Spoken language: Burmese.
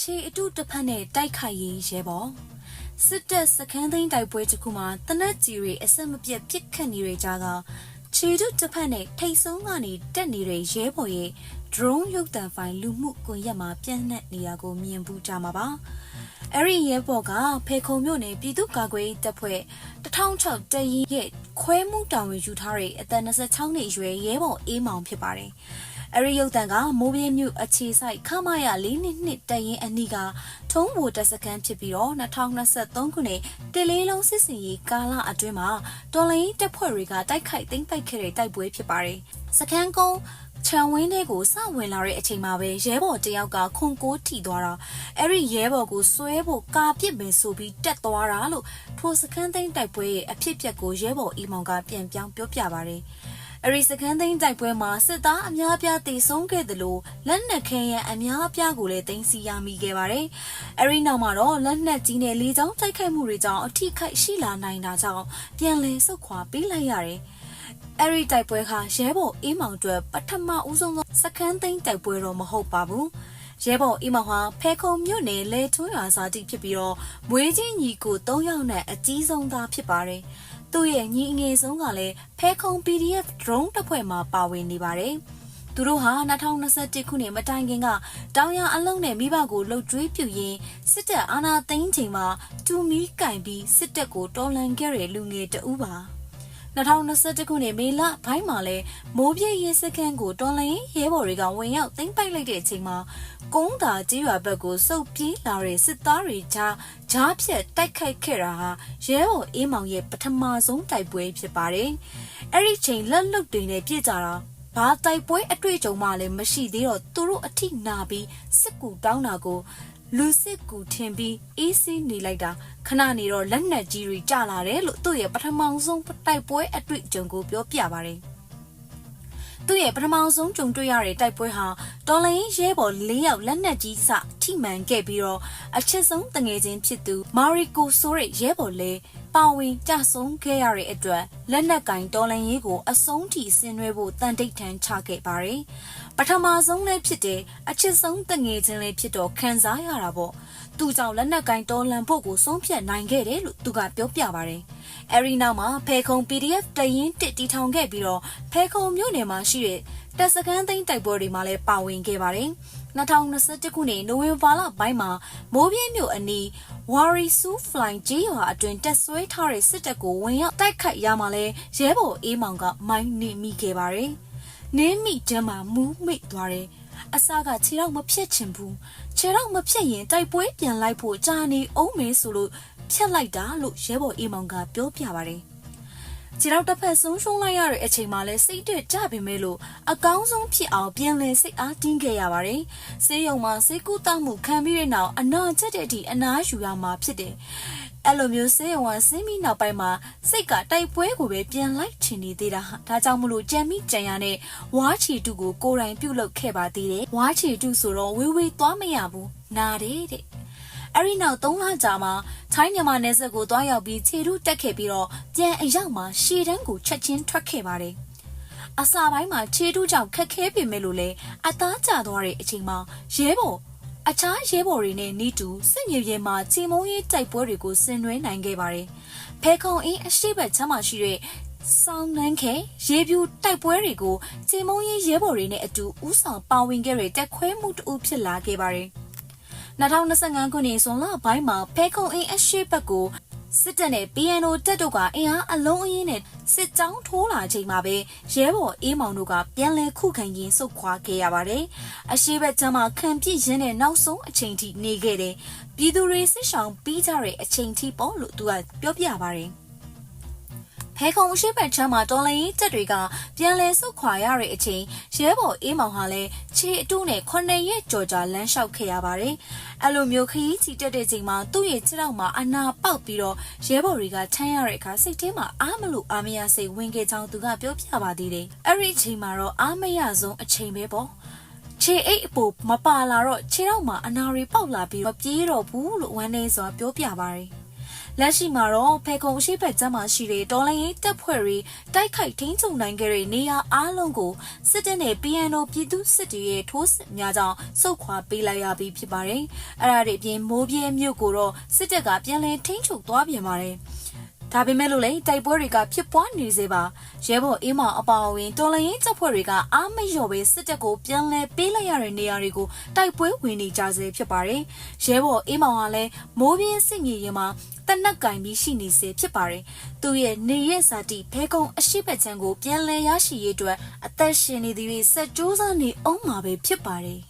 ခြေအတုတစ်ဖက်နဲ့တိုက်ခိုက်ရေးရဲဘော်စစ်တပ်စခန်းသိမ်းတိုက်ပွဲတစ်ခုမှာတနက်ကြီးတွေအဆက်မပြတ်ပစ်ခတ်နေတဲ့ကြားကခြေတုတစ်ဖက်နဲ့ထိတ်ဆုံးကနေတက်နေတဲ့ရဲဘော်ရဲ့ drone ရုပ်သံဖိုင်လူမှုကွန်ရက်မှာပြန့်နှံ့နေတာကိုမြင်ဘူးကြမှာပါအဲ့ဒီရဲဘော်ကဖေခုံမြို့နယ်ပြည်သူ့ကာကွယ်ရေးတပ်ဖွဲ့1006တရင်ရဲ့ခွဲမှုတောင်ဝင်ယူထားတဲ့အသက်26နှစ်အရွယ်ရဲဘော်အေးမောင်ဖြစ်ပါတယ်။ အဲဒီရုပ်တံကမိုးပြင်းမြို့အခြေဆိုင်ခမရ၄နှစ်နှစ်တရင်အနီးကထုံးဘူတပ်စခန်းဖြစ်ပြီးတော့2023ခုနှစ်တလေးလုံးစစ်စင်ရေးကာလအတွင်းမှာတော်လိုင်းတပ်ဖွဲ့တွေကတိုက်ခိုက်သိမ်းပိုက်ခဲ့တဲ့တိုက်ပွဲဖြစ်ပါတယ်။စခန်းကုန်းခြံဝင်းထဲကိုစဝင်လာတဲ့အချိန်မှာပဲရဲဘော်တယောက်ကခွန်ကိုထိသွားတာအဲ့ဒီရဲဘော်ကိုဆွဲဖို့ကာပစ်မယ်ဆိုပြီးတက်သွားတာလို့ထိုစခန်းသိမ်းတိုက်ပွဲရဲ့အဖြစ်အပျက်ကိုရဲဘော်အီမောင်ကပြန်ပြောင်းပြောပြပါတယ် အဲ့ဒီစခန်းသိမ်းတိုက်ပွဲမှာစစ်သားအများအပြားတေဆုံးခဲ့တယ်လို့လက်နက်ခဲယံအများအပြားကိုလည်းတင်စီရမိခဲ့ပါတယ်။အဲ့ဒီနောက်မှာတော့လက်နက်ကြီးနဲ့လေကြောင်းတိုက်ခိုက်မှုတွေကြောင့်အထိခိုက်ရှိလာနိုင်တာကြောင့်ပြန်လည်ဆုတ်ခွာပေးလိုက်ရတယ်။အဲ့ဒီတိုက်ပွဲဟာရဲဘော်အေးမောင်အတွက်ပထမဦးဆုံးသောစခန်းသိမ်းတိုက်ပွဲတော့မဟုတ်ပါဘူးရဲဘော်အေးမောင်ဟာဖဲခုံမြို့နယ်လေထွန်းရွာဇာတိဖြစ်ပြီးတော့မွေးချင်းညီကို၃ယောက်နဲ့အကြီးဆုံးသားဖြစ်ပါတယ် သူ့ရဲ့ညီအငယ်ဆုံးကလည်းဖဲခုံ PDF drone တပ်ဖွဲ့မှာပါဝင်နေပါတယ်သူတို့ဟာ2021ခုနှစ်မတိုင်ခင်ကတောင်ရအလုံးနဲ့မိဘကိုလှုပ်ကြွေးပြူရင်းစစ်တပ်အာဏာသိမ်းချိန်မှာတူမီကင်ပြီးစစ်တပ်ကိုတော်လှန်ခဲ့တဲ့လူငယ်တဦးပါ 2021ခုနှစ်မေလဘိုင်းမှာလဲမိုးပြည့်ရဲစခန်းကိုတော်လိုင်းရဲဘော်တွေကဝင်ရောက်သိမ်းပိုက်လိုက်တဲ့အချိန်မှာကုန်းသာကြီးရွာဘက်ကိုစုပ်ပြေးလာတဲ့စစ်သားတွေကြားဂျားဖြက်တိုက်ခိုက်ခဲ့တာဟာရဲဘော်အေးမောင်ရဲ့ပထမဆုံးတိုက်ပွဲဖြစ်ပါတယ်။အဲ့ဒီချိန်လက်လွတ်တွေနဲ့ပြစ်ကြတာဘာတိုက်ပွဲအတွေ့အကြုံမှလည်းမရှိသေးတော့သူတို့အထိနာပြီးစစ်ကူတောင်းတာကို လူစစ်ကူထင်ပြီးအေးဆေးနေလိုက်တာခဏနေတော့လက်နက်ကြီးတွေကျလာတယ်လို့သူ့ရဲ့ပထမဆုံးတိုက်ပွဲအတွေ့အကြုံကိုပြောပြပါတယ်သူ့ရဲ့ပထမဆုံးကြုံတွေ့ရတဲ့တိုက်ပွဲဟာတော်လိုင်းရဲဘော်၄ယောက်လက်နက်ကြီးစထိမှန်ခဲ့ပြီးတော့အချစ်ဆုံးတငယ်ချင်းဖြစ်သူမာရီကိုဆိုရဲ့ရဲဘော်လေး ပါဝင်ကြဆုံးခဲ့ရတဲ့အတွက်လက်နက်ကင်တော်လိုင်းရေးကိုအဆုံးထိဆင်နွှဲဖို့တန်တိတ်ထန်ချခဲ့ပါတယ်ပထမဆုံးလည်းဖြစ်တယ်အချစ်ဆုံးတငယ်ချင်းလည်းဖြစ်တော့ခံစားရတာပေါ့သူကြောင့်လက်နက်ကင်တော်လန်ဖို့ကိုဆုံးဖြတ်နိုင်ခဲ့တယ်လို့သူကပြောပြပါတယ်အဲဒီနောက်မှာဖေခုံ PDF တရင်တစ်တီထောင်ခဲ့ပြီးတော့ဖေခုံမြို့နယ်မှာရှိတဲ့တပ်စခန်းသိမ်းတိုက်ပွဲတွေမှာလည်းပါဝင်ခဲ့ပါတယ်2021ခုနှစ်နိုဝင်ဘာလပိုင်းမှာမိုးပြင်းမြို့အနီး ဝါရီဆူဖလိုင်ဂျီရွာအတွင်တက်ဆွဲထားတဲ့စစ်တပ်ကိုဝင်ရောက်တိုက်ခိုက်ရမှာလဲရဲဘော်အေးမောင်ကမိုင်းနေမိခဲ့ပါတယ်။နင်းမိတမ်းမှာမူးမိတ်သွားတယ်။အစကခြေတော့မဖြတ်ချင်ဘူး။ခြေတော့မဖြတ်ရင်တိုက်ပွဲပြန်လိုက်ဖို့ကြာနေအောင်မဲဆိုလို့ဖြတ်လိုက်တာလို့ရဲဘော်အေးမောင်ကပြောပြပါတယ် ခြေထောက်တစ်ဖက်ဆုံးရှုံးလိုက်ရတဲ့အချိန်မှာလဲစိတ်တက်ကြပေမဲ့လို့အကောင်းဆုံးဖြစ်အောင်ပြန်လည်စိတ်အားတင်းခဲ့ရပါတယ်။ဆေးရုံမှာဆေးကုသမှုခံပြီးတဲ့နောက်အနာချက်တဲ့အထိအနားယူရမှာဖြစ်တယ်။အဲ့လိုမျိုးဆေးရုံကဆင်းပြီးနောက်ပိုင်းမှာစိတ်ကတိုက်ပွဲကိုပဲပြန်လိုက်ချင်နေသေးတာဒါကြောင့်မလို့ကြံမိကြံရတဲ့ဝါချီတုကိုကိုယ်တိုင်ပြုတ်လုခဲ့ပါသေးတယ်။ဝါချီတုဆိုတော့ဝေးဝေးသွားမရဘူး။နာတယ်တဲ့။ အဲ့ဒီနောက်၃လကြာမှထိုင်းမြန်မာနယ်စပ်ကိုတွားရောက်ပြီးခြေထုတက်ခဲ့ပြီးတော့ပြန်အရောက်မှာရှေတန်းကိုချက်ချင်းထွက်ခဲ့ပါတယ်။အစာပိုင်းမှာခြေထုကြောင့်ခက်ခဲပေမဲ့လို့လေအသားကျသွားတဲ့အချိန်မှာရဲဘော်အခြားရဲဘော်တွေနဲ့နီးတူစစ်မြေပြင်မှာချီမုံရေးတိုက်ပွဲတွေကိုဆင်နွှဲနိုင်ခဲ့ပါတယ်။ဖဲခုံအင်းအရှိတ်ဘက်ချမ်းမရှိတဲ့ဆောင်းနှန်းခဲရေပြူတိုက်ပွဲတွေကိုချီမုံရေးရဲဘော်တွေနဲ့အတူဥဆောင်ပါဝင်ခဲ့တဲ့တက်ခွဲမှုတူဖြစ်လာခဲ့ပါတယ်။ 2025ခုနှစ်ဇွန်လပိုင်းမှာဖဲခုံအင်းအရှိဘက်ကိုစစ်တပ်နဲ့ PNO တပ်တို့ကအင်အားအလုံးအင်းနဲ့စစ်ကြောင်းထိုးလာချိန်မှာပဲရဲဘော်အေးမောင်တို့ကပြန်လည်ခုခံရင်းစုခွာခဲ့ရပါတယ်။အရှိဘက်ကျမ်းမှာခံပြစ်ရင်းနဲ့နောက်ဆုံးအချိန်ထိနေခဲ့တယ်။ပြည်သူတွေစစ်ဆောင်ပြီးကြတဲ့အချိန်ထိပေါ့လို့သူကပြောပြပါတယ်။ ဖဲခုံရှိဘက်ချမ်းမှာတော်လိုင်းတက်တွေကပြန်လဲဆုတ်ခွာရတဲ့အချိန်ရဲဘော်အေးမောင်ဟာလည်းခြေအတုနဲ့ခုနှစ်ရက်ကြော်ကြာလမ်းလျှောက်ခဲ့ရပါတယ်။အဲ့လိုမျိုးခရီးချီတက်တဲ့ချိန်မှာသူ့ရဲ့ခြေထောက်မှာအနာပေါက်ပြီးတော့ရဲဘော်တွေကချမ်းရတဲ့အခါစိတ်ထဲမှာအားမလို့အားမရစိတ်ဝင်ခဲ့ကြောင်းသူကပြောပြပါသေးတယ်။အဲ့ဒီအချိန်မှာတော့အားမရဆုံးအချိန်ပဲပေါ့။ခြေအိတ်အပူမပါလာတော့ခြေထောက်မှာအနာတွေပေါက်လာပြီးတော့ပြေးတော့ဘူးလို့ဝမ်းနေစွာပြောပြပါတယ်။ လက်ရှိမှာတော့ဖေကုံအရှိတ်ဘက်ကျမ်းမှာရှိတဲ့တော်လိုင်းရေးတပ်ဖွဲ့တွေတိုက်ခိုက်ထိန်းချုပ်နိုင်ခဲ့တဲ့နေရာအားလုံးကိုစစ်တပ်နဲ့ PNO ပြည်သူစစ်တွေရဲ့ထိုးစစ်များကြောင့်စုခွာပေးလိုက်ရပြီးဖြစ်ပါတယ်။အဲ့ဒါတွေအပြင်မိုးပြဲမြို့ကိုတော့စစ်တပ်ကပြန်လည်ထိန်းချုပ်သွားပြန်ပါတယ်။ ဒါပေမဲ့လို့လေတိုက်ပွဲတွေကဖြစ်ပွားနေစေပါရဲဘော်အေးမောင်အပါအဝင်တော်လရင်တပ်ဖွဲ့တွေကအားမလျော့ပဲစစ်တပ်ကိုပြန်လဲပေးလိုက်ရတဲ့နေရာတွေကိုတိုက်ပွဲဝင်နေကြစေဖြစ်ပါတယ်ရဲဘော်အေးမောင်ကလည်းမိုးပြင်းစစ်မြေရင်မှာတနက်ကင်ပြီးရှိနေစေဖြစ်ပါတယ်သူရဲ့နေရက်စာတိဖဲကုံအရှိတ်ချမ်းကိုပြန်လဲရရှိရေးအတွက်အသက်ရှင်နေသူတွေစက်ကြိုးစားနေအောင်မှာပဲဖြစ်ပါတယ်